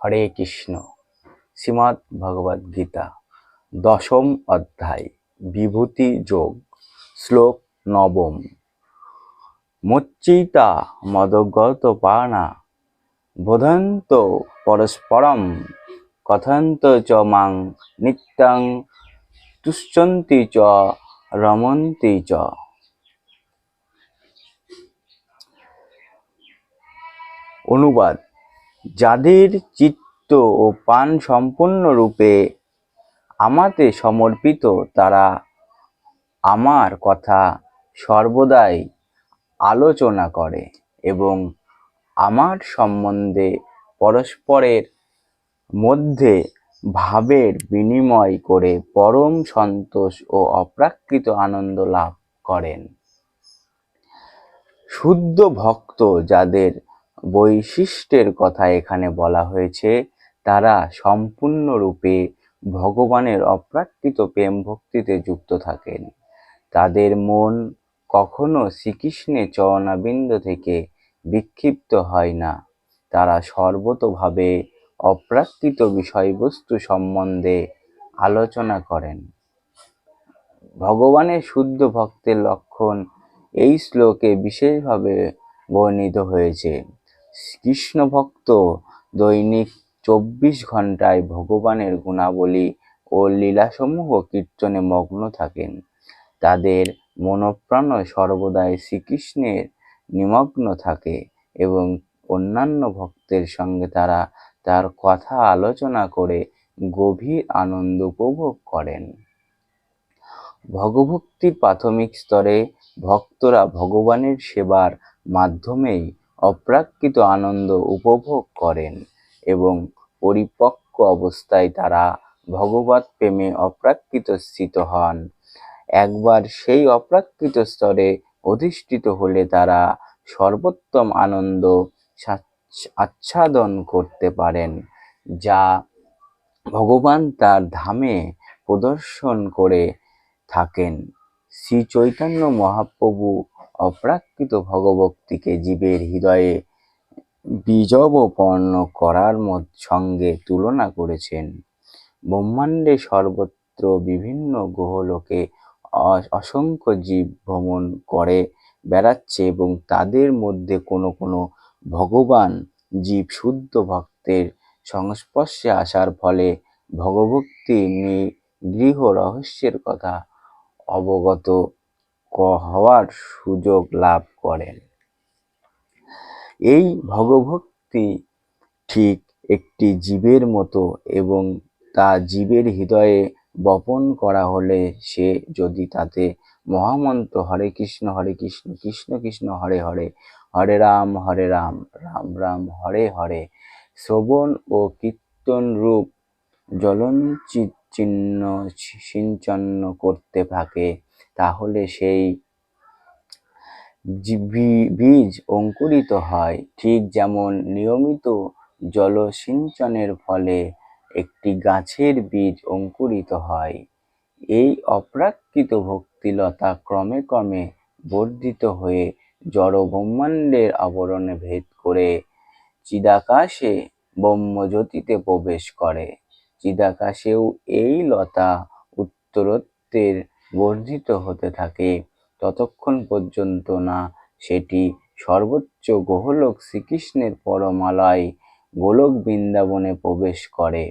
হরে কৃষ্ণ। শ্রীমৎ ভগবদ গীতা, দশম অধ্যায়, বিভূতি যোগ, শ্লোক নবম। মচ্চিতা মদগত পানা বোধন্ত পরস্পরম, কথন্ত চ মাং নিত্যং তুষ্যন্তি চ রমন্তি চ। অনুবাদ যাদের চিত্ত ও পান সম্পূর্ণরূপে আমাতে সমর্পিত, তারা আমার কথা সর্বদাই আলোচনা করে এবং আমার সম্বন্ধে পরস্পরের মধ্যে ভাবের বিনিময় করে পরম সন্তোষ ও অপ্রাকৃত আনন্দ লাভ করেন। শুদ্ধ ভক্ত যাদের বৈশিষ্ট্যের কথা এখানে বলা হয়েছে। তারা সম্পূর্ণরূপে ভগবানের অপ্রাকৃত প্রেম ভক্তিতে যুক্ত থাকেন। তাদের মন কখনো শ্রীকৃষ্ণের চরণাবিন্দ থেকে বিক্ষিপ্ত হয় না। তারা সর্বতোভাবে অপ্রাকৃত বিষয়বস্তু সম্বন্ধে আলোচনা করেন। ভগবানের শুদ্ধ ভক্তের লক্ষণ এই শ্লোকে বিশেষভাবে বর্ণিত হয়েছে। কৃষ্ণ ভক্ত দৈনিক চব্বিশ ঘন্টায় ভগবানের গুণাবলী ও লীলাসমূহ কীর্তনে মগ্ন থাকেন। তাদের মনপ্রাণ সর্বদাই শ্রীকৃষ্ণের নিমগ্ন থাকে এবং অন্যান্য ভক্তের সঙ্গে তারা তার কথা আলোচনা করে গভীর আনন্দ উপভোগ করেন। ভগভক্তির প্রাথমিক স্তরে ভক্তরা ভগবানের সেবার মাধ্যমেই অপ্রাকৃত আনন্দ উপভোগ করেন এবং পরিপক্ক অবস্থায় তারা ভগবত প্রেমে অপ্রাকৃত স্থিত হন। একবার সেই অপ্রাকৃত স্তরে অধিষ্ঠিত হলে তারা সর্বোত্তম আনন্দ আচ্ছাদন করতে পারেন, যা ভগবান তার ধামে প্রদর্শন করে থাকেন। শ্রী চৈতন্য মহাপ্রভু অপ্রাকৃত ভগবক্তিকে জীবের হৃদয়ে বীজবপন্ন করার সঙ্গে তুলনা করেছেন। ব্রহ্মাণ্ডে সর্বত্র বিভিন্ন গ্রহলোকে অসংখ্য জীব ভ্রমণ করে, বেড়াচ্ছে এবং তাদের মধ্যে কোনো কোনো ভগবান জীব শুদ্ধ ভক্তের সংস্পর্শে আসার ফলে ভগভক্তি নিগৃহ রহস্যের কথা অবগত হওয়ার সুযোগ লাভ করেন। এই ভগভক্তি ঠিক একটি জীবের মতো এবং তা জীবের হৃদয়ে বপন করা হলে সে যদি তাতে মহামন্ত্র হরে কৃষ্ণ হরে কৃষ্ণ কৃষ্ণ কৃষ্ণ, হরে হরে হরে রাম হরে রাম রাম রাম, হরে হরে, শ্রবণ ও কীর্তন রূপ চিহ্ন সিঞ্চন্ন করতে থাকে। তাহলে সেই বীজ অঙ্কুরিত হয়। ঠিক যেমন নিয়মিত জলসিঞ্চনের ফলে একটি গাছের বীজ অঙ্কুরিত হয়, এই অপ্রাকৃত ভক্তিলতা ক্রমে ক্রমে বর্ধিত হয়ে জড় ব্রহ্মাণ্ডের আবরণে ভেদ করে চিদাকাশে ব্রহ্মজ্যোতিতে প্রবেশ করে। চিদাকাশেও এই লতা উত্তরোত্তর বর্ধিত হতে থাকে। ততক্ষণ পর্যন্ত না, সেটি সর্বোচ্চ গোহলোক শ্রীকৃষ্ণের পরমালয় গোলক বৃন্দাবনে প্রবেশ করে।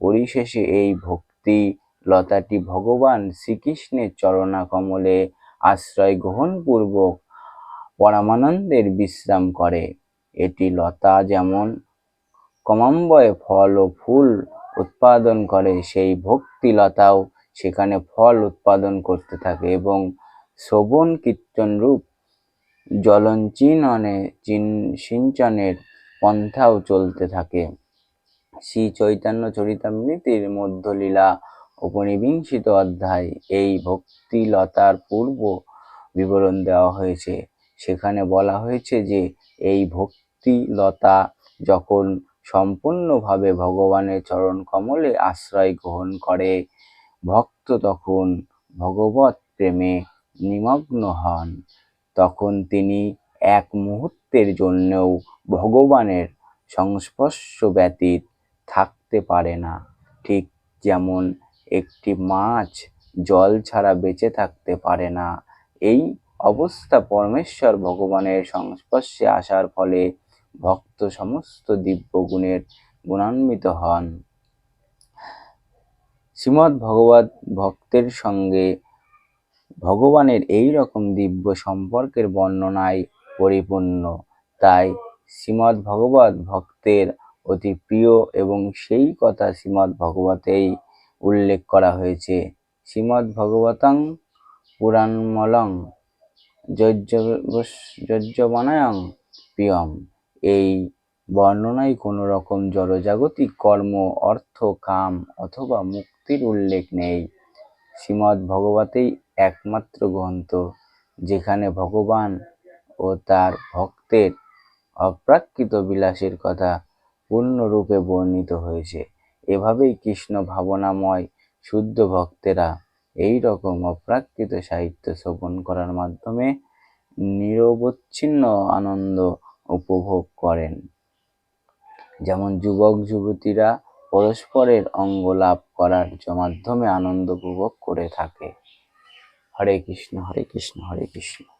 পরিশেষে এই ভক্তি লতাটি ভগবান শ্রীকৃষ্ণের চরণা কমলে আশ্রয় গ্রহণপূর্বক পরমানন্দের বিশ্রাম করে। এটি লতা যেমন কমাম্বয়ে ফল ও ফুল উৎপাদন করে, সেই ভক্তি লতাও সেখানে ফল উৎপাদন করতে থাকে এবং শ্রবণ কীর্তন রূপ চিন, সিঞ্চনের পন্থাও চলতে থাকে। শ্রী চৈতন্য চরিতামৃতির মধ্যলীলা উপনিবিংশিত অধ্যায় এই ভক্তিলতার পূর্ব বিবরণ দেওয়া হয়েছে। সেখানে বলা হয়েছে যে, এই ভক্তিলতা যখন সম্পূর্ণভাবে ভগবানের চরণ কমলে আশ্রয় গ্রহণ করে ভক্ত তখন ভগবত প্রেমে নিমগ্ন হন। তখন তিনি এক মুহূর্তের জন্যও ভগবানের সংস্পর্শ ব্যতীত থাকতে পারে না। ঠিক যেমন একটি মাছ জল ছাড়া বেঁচে থাকতে পারে না, এই অবস্থা পরমেশ্বর ভগবানের সংস্পর্শে আসার ফলে ভক্ত সমস্ত দিব্য গুণের গুণান্বিত হন। শ্রীমৎ ভগবত ভক্তের সঙ্গে ভগবানের এই রকম দিব্য সম্পর্কের বর্ণনায় পরিপূর্ণ। তাই শ্রীমদ্ ভগবত ভক্তের অতি প্রিয় এবং সেই কথা শ্রীমদ্ ভগবতেই উল্লেখ করা হয়েছে। শ্রীমদ্ ভগবতং পুরাণমলং যজ্ঞবানায়ং প্রিয়ম। এই বর্ণনায় কোনো রকম জড়জাগতিক কর্ম, অর্থ, কাম অথবা মুক্তির উল্লেখ নেই। শ্রীমদ্ ভগবতেই একমাত্র গ্রন্থ, যেখানে ভগবান ও তার ভক্তের অপ্রাকৃত বিলাসের কথা পূর্ণরূপে বর্ণিত হয়েছে। এভাবেই কৃষ্ণ ভাবনাময় শুদ্ধ ভক্তেরা এই রকম অপ্রাকৃত সাহিত্য শ্রবণ করার মাধ্যমে নিরবচ্ছিন্ন আনন্দ উপভোগ করেন। যেমন যুবক যুবতীরা পরস্পরের অঙ্গ লাভ করার মাধ্যমে আনন্দ উপভোগ করে থাকে। হরে কৃষ্ণ হরে কৃষ্ণ হরে কৃষ্ণ।